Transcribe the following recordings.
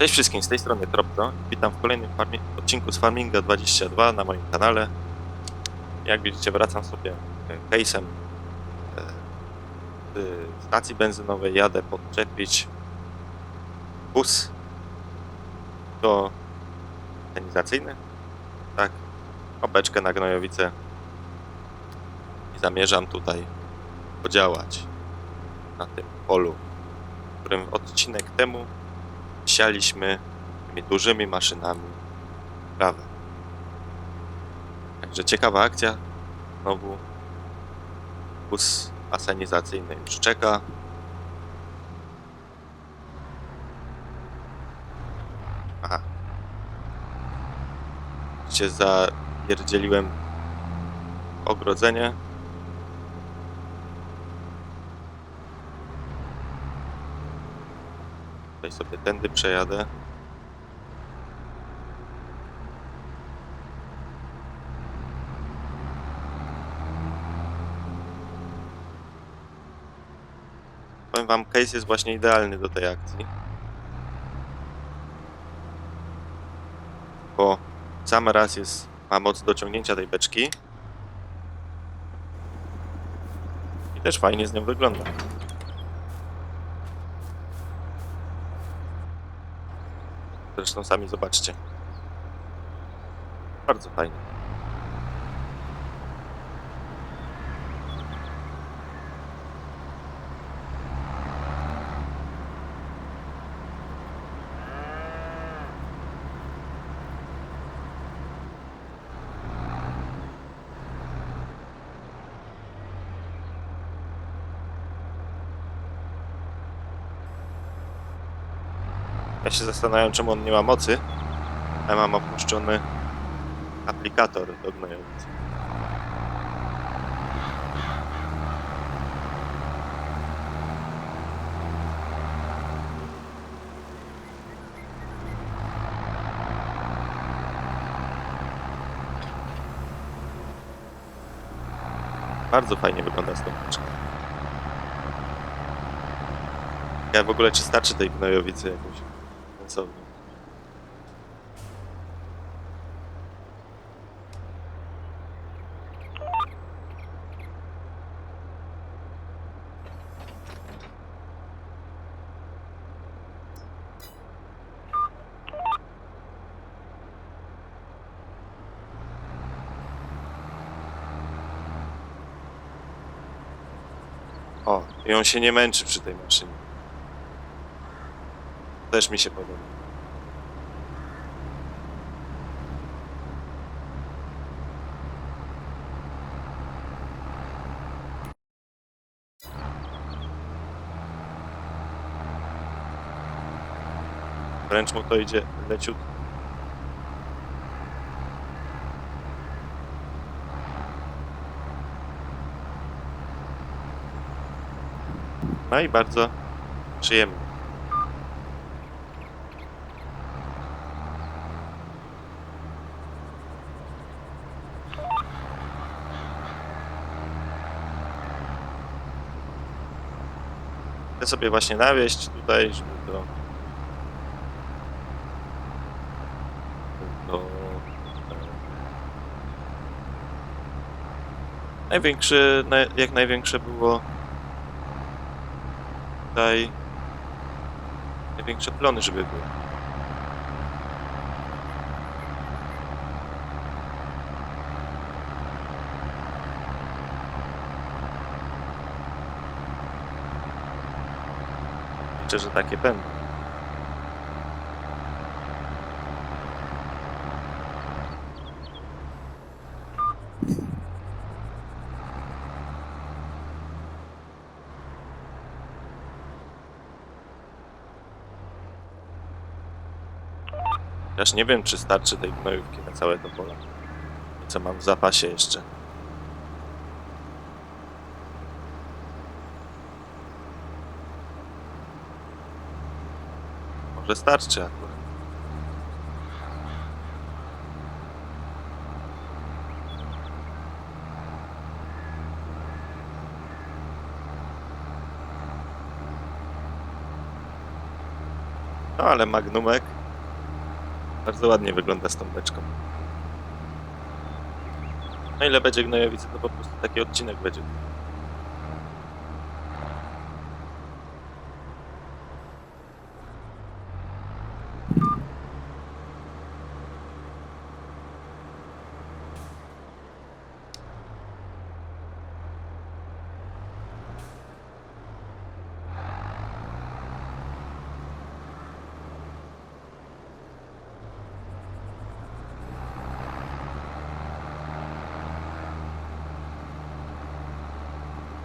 Cześć wszystkim, z tej strony Tropto. Witam w kolejnym odcinku z Farminga 22 na moim kanale. Jak widzicie, wracam sobie e, case'em e, z stacji benzynowej. Jadę podczepić bus do mechanizacyjny. Tak, obeczkę na Gnojowice. I zamierzam tutaj podziałać na tym polu, w którym odcinek temu sialiśmy tymi dużymi maszynami trawę. Także ciekawa akcja. Znowu bus asenizacyjny już czeka. Aha. Się zapierdzieliłem ogrodzenie. Tutaj sobie tędy przejadę. Powiem wam, case jest właśnie idealny do tej akcji. Bo sam raz jest, ma moc dociągnięcia tej beczki. I też fajnie z nią wygląda. Zresztą sami zobaczcie. Bardzo fajnie. Ja się zastanawiam, czemu on nie ma mocy. Ja mam opuszczony aplikator do gnojowic. Bardzo fajnie wygląda z tą paczką. Ja w ogóle czy starczy tej gnojowicy jakoś sensownie. O, i on się nie męczy przy tej maszynie. Też mi się podoba. Wręcz mu to idzie leciut. No i bardzo przyjemnie. Sobie właśnie nawieść tutaj, żeby to... to największy, naj, jak największe było tutaj największe plony, żeby były. Liczę, że takie będą. Chociaż nie wiem, czy starczy tej gnojówki na całe to pole. Co mam w zapasie jeszcze. Może starczy akurat. No ale magnumek bardzo ładnie wygląda z tą beczką. No ile będzie gnojowicy, to po prostu taki odcinek będzie.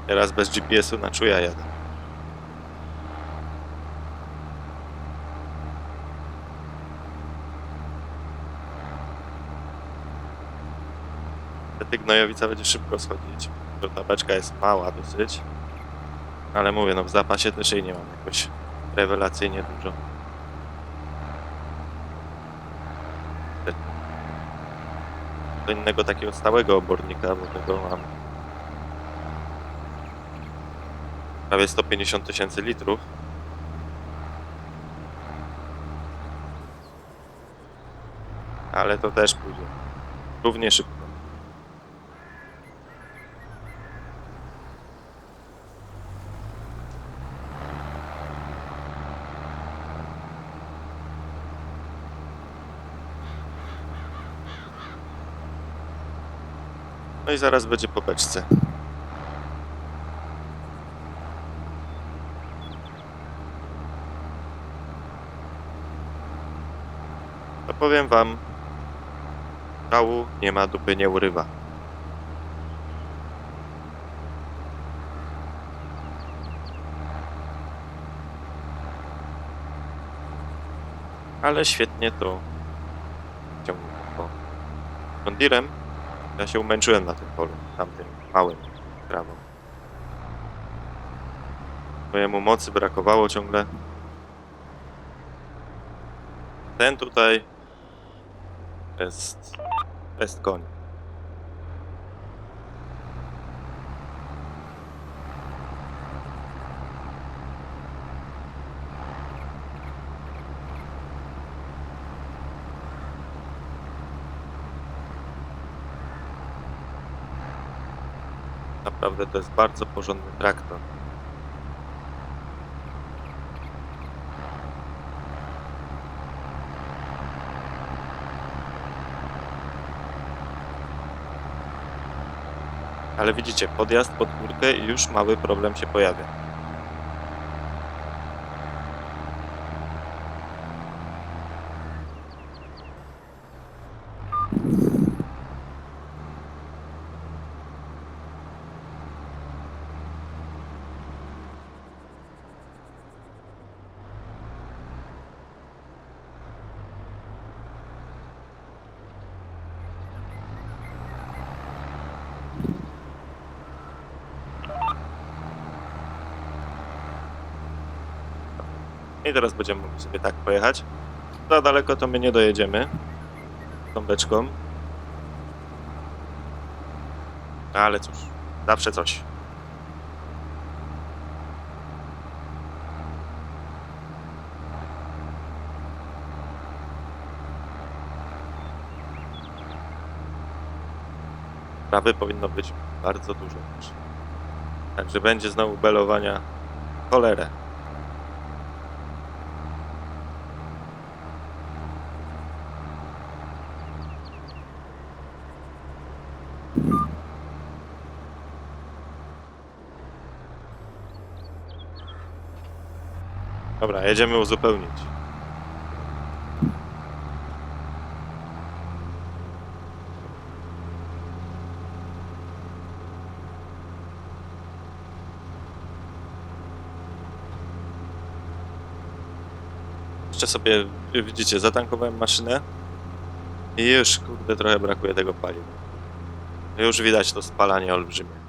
Teraz bez GPS-u na czuja jadę. Wtedy gnojowica będzie szybko schodzić, bo ta beczka jest mała dosyć. Ale mówię, no w zapasie też jej nie mam jakoś rewelacyjnie dużo. Do innego takiego stałego obornika, bo tego mam prawie 150 tysięcy litrów. Ale to też pójdzie. Równie szybko. No i zaraz będzie po beczce. To powiem wam, szału nie ma, dupy nie urywa. Ale świetnie to John Deerem ja się umęczyłem na tym polu, tamtym małym trawą. Mojemu mocy brakowało ciągle. Ten tutaj jest, jest koń. Naprawdę to jest bardzo porządny traktor. Ale widzicie, podjazd pod górkę i już mały problem się pojawia. I teraz będziemy mogli sobie tak pojechać. Za daleko to my nie dojedziemy tą beczką. Ale cóż, zawsze coś. Prawy powinno być bardzo dużo. Także będzie znowu belowania cholerę. Dobra, jedziemy uzupełnić. Jeszcze sobie, widzicie, zatankowałem maszynę i już, kurde, trochę brakuje tego paliwa. Już widać to spalanie olbrzymie.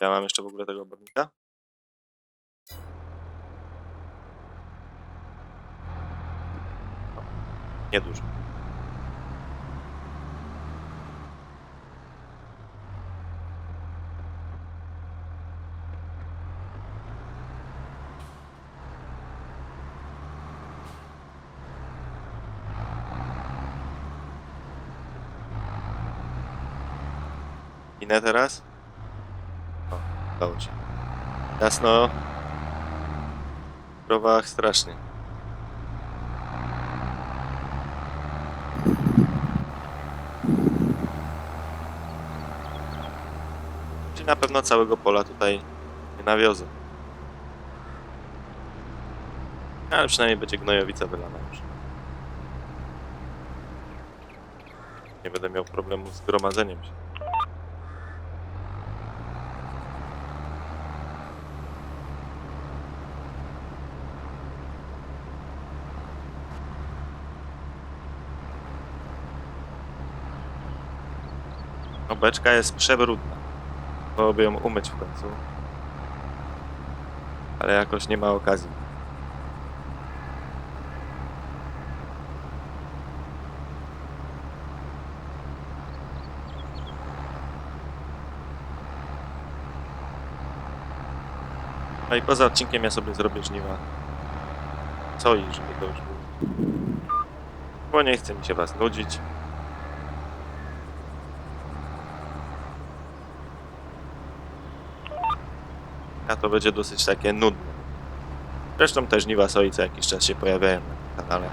Ja mam jeszcze w ogóle tego obornika. Niedużo. Inne teraz? Jasno. W prowach strasznie. Czyli na pewno całego pola tutaj nie nawiozę. Ale przynajmniej będzie gnojowica wylana już. Nie będę miał problemu z gromadzeniem się. Beczka jest przebrudna. Byłoby ją umyć w końcu. Ale jakoś nie ma okazji. No i poza odcinkiem ja sobie zrobię żniwa. Co i żeby to już było. Bo nie chce mi się was nudzić. To będzie dosyć takie nudne. Zresztą też żniwa soi co jakiś czas się pojawiają na kanale.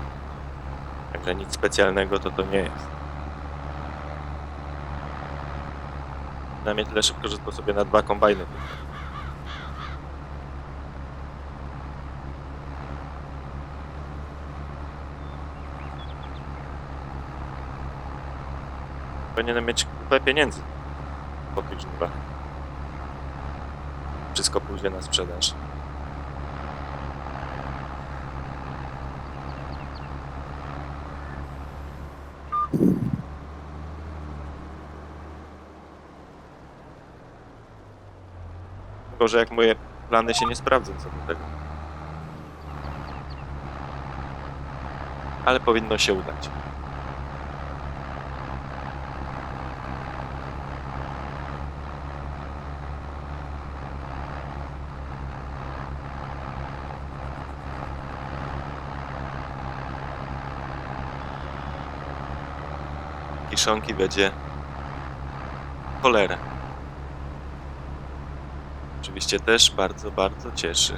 Także nic specjalnego to to nie jest. Przynajmniej tyle szybko, że sobie na dwa kombajny. Powinienem mieć kupę pieniędzy po tych żniwach. Wszystko pójdzie na sprzedaż. Tylko, że jak moje plany się nie sprawdzą co do tego. Ale powinno się udać. Kiszonki będzie cholera. Oczywiście też bardzo, bardzo cieszy.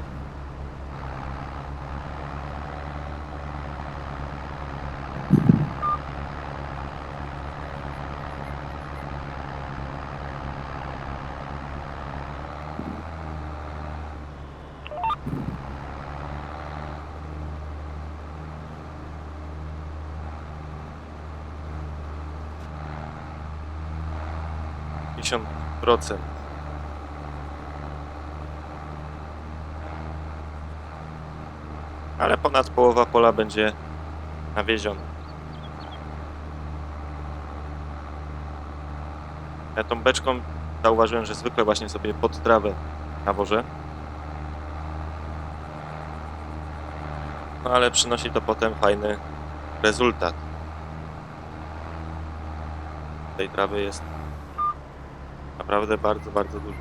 Pięćdziesiąt procent. Ale ponad połowa pola będzie nawieziona. Ja tą beczką zauważyłem, że zwykle właśnie sobie pod trawę nawożę. No ale przynosi to potem fajny rezultat. Tej trawy jest naprawdę bardzo, bardzo dużo.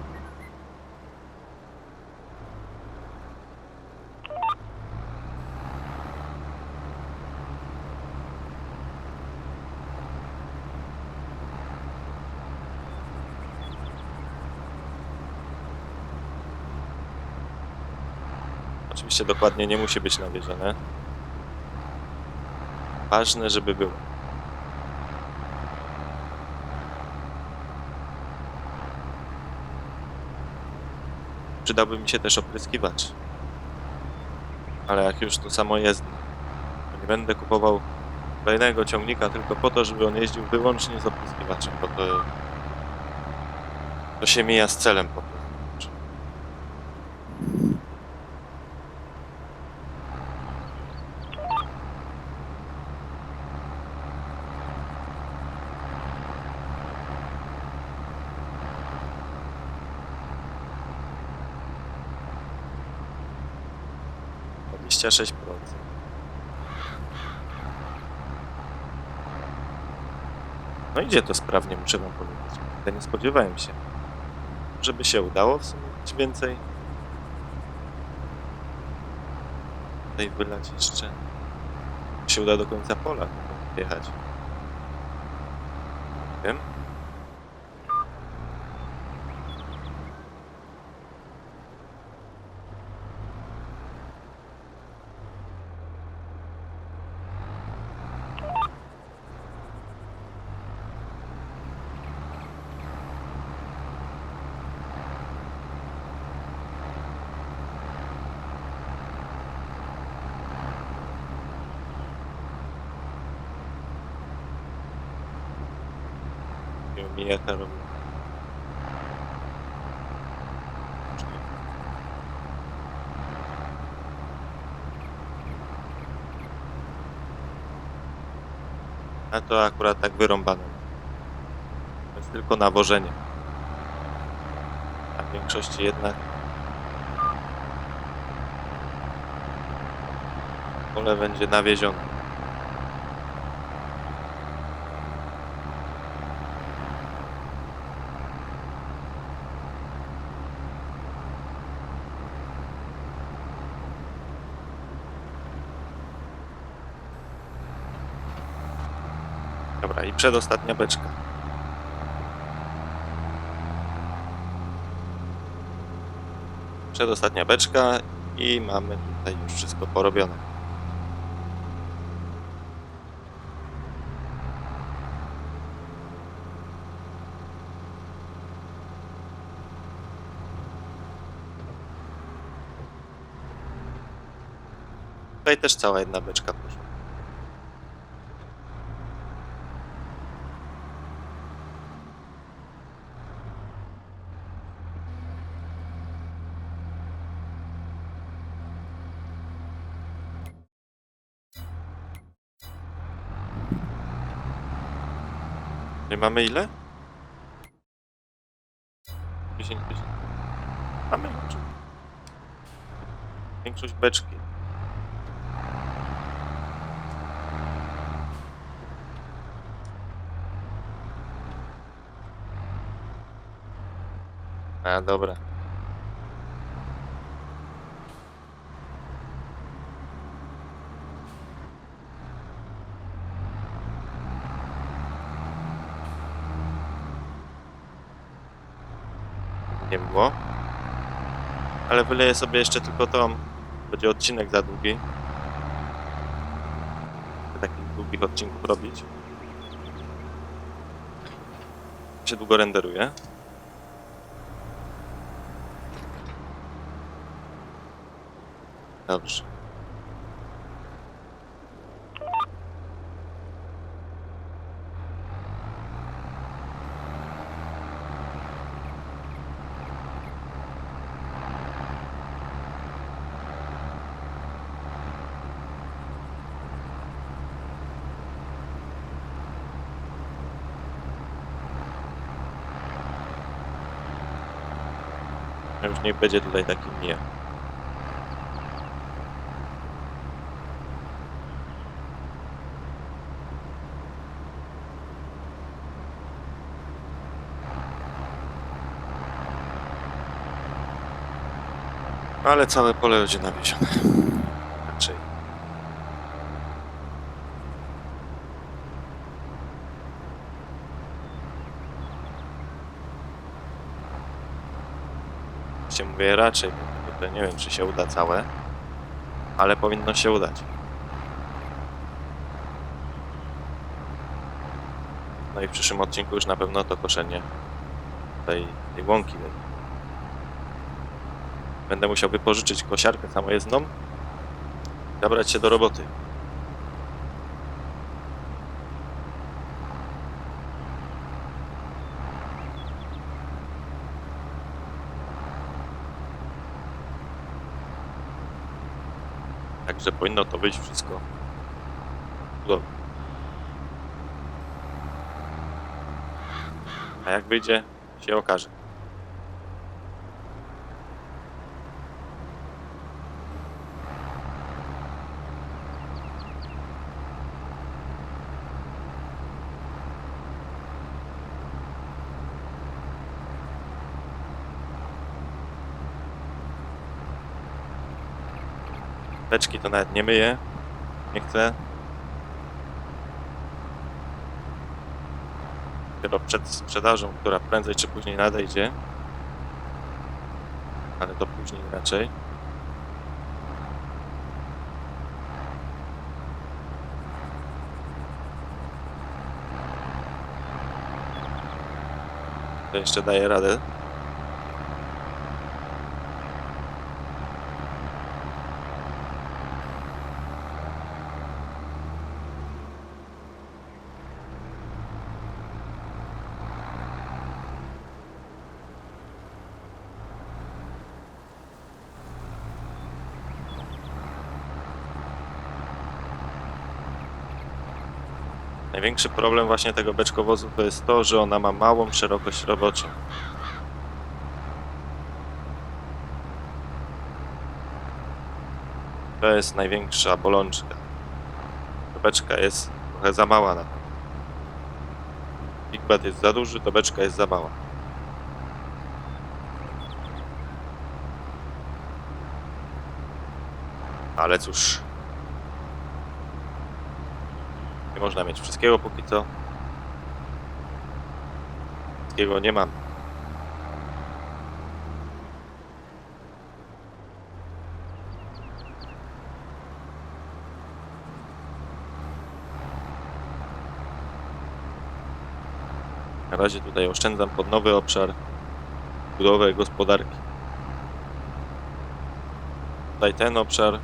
Oczywiście dokładnie nie musi być nawiezione. Ważne, żeby było. Przydałby mi się też opryskiwacz. Ale jak już to samo jest, to nie będę kupował kolejnego ciągnika tylko po to, żeby on jeździł wyłącznie z opryskiwaczem, bo to, to się mija z celem po prostu. 26%. No idzie to sprawnie, muszę wam powiedzieć. Ja nie spodziewałem się. Żeby się udało w sumie być więcej. Tutaj wylać jeszcze. Się uda do końca pola jechać. Nie wiem. A to akurat tak wyrąbane. To jest tylko nawożenie. A w większości jednak pole będzie nawiezione. Dobra, i przedostatnia beczka. Przedostatnia beczka i mamy tutaj już wszystko porobione. Tutaj też cała jedna beczka poszła. Nie mamy ile? 10 tysięcy. Mamy dobrze. Większość beczki. A, dobra. Ale wyleję sobie jeszcze tylko to. Będzie odcinek za długi. Takich długich odcinków robić. Się długo renderuje. Dobrze. Już nie będzie tutaj taki nie. Ale całe pole będzie nawiezione. Raczej. Oczywiście mówię raczej, bo nie wiem czy się uda całe, ale powinno się udać. No i w przyszłym odcinku już na pewno to koszenie tej, tej łąki. Będę musiał wypożyczyć kosiarkę samojezdną i zabrać się do roboty. Także powinno to być wszystko. A jak wyjdzie, się okaże. Beczki to nawet nie myję. Nie chcę. Dopiero przed sprzedażą, która prędzej czy później nadejdzie. Ale to później raczej. To jeszcze daje radę. Największy problem właśnie tego beczkowozu to jest to, że ona ma małą szerokość roboczą. To jest największa bolączka. Beczka jest trochę za mała na to. Big Bad jest za duży, to beczka jest za mała. Ale cóż, nie można mieć wszystkiego póki co. Wszystkiego nie mam. Na razie tutaj oszczędzam pod nowy obszar budowę gospodarki. Tutaj ten obszar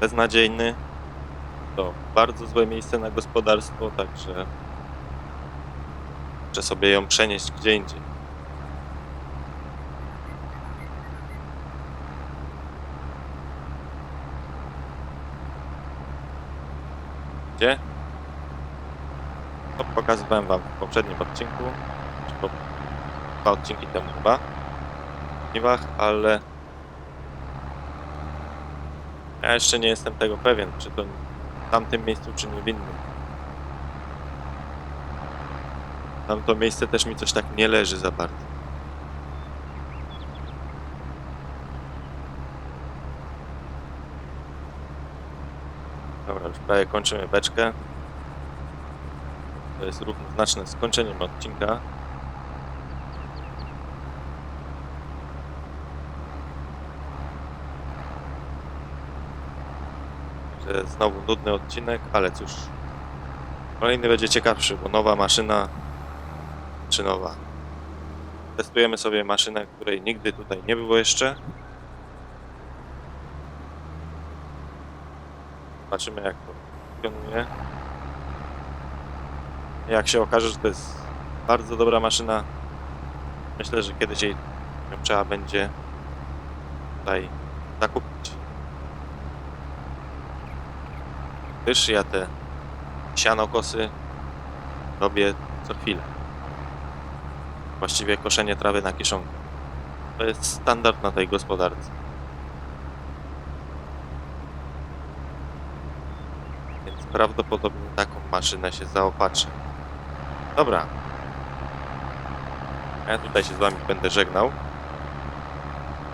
beznadziejny, to bardzo złe miejsce na gospodarstwo, także muszę sobie ją przenieść gdzie indziej. Gdzie? To pokazywałem wam w poprzednim odcinku, czy po dwa odcinki temu chyba, Niwach, ale ja jeszcze nie jestem tego pewien, czy to tamtym miejscu, czy nie w innym. Tamto miejsce też mi coś tak nie leży za bardzo. Dobra, już prawie kończymy beczkę. To jest równoznaczne z kończeniem odcinka. Znowu nudny odcinek, ale cóż. Kolejny będzie ciekawszy, bo nowa maszyna, czy nowa. Testujemy sobie maszynę, której nigdy tutaj nie było jeszcze. Zobaczymy jak to funkcjonuje. Jak się okaże, że to jest bardzo dobra maszyna, myślę, że kiedyś jej trzeba będzie tutaj zakupić. Gdyż ja te sianokosy robię co chwilę. Właściwie koszenie trawy na kiszonkę. To jest standard na tej gospodarce. Więc prawdopodobnie taką maszynę się zaopatrzę. Dobra. Ja tutaj się z wami będę żegnał.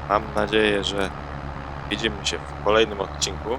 Mam nadzieję, że widzimy się w kolejnym odcinku.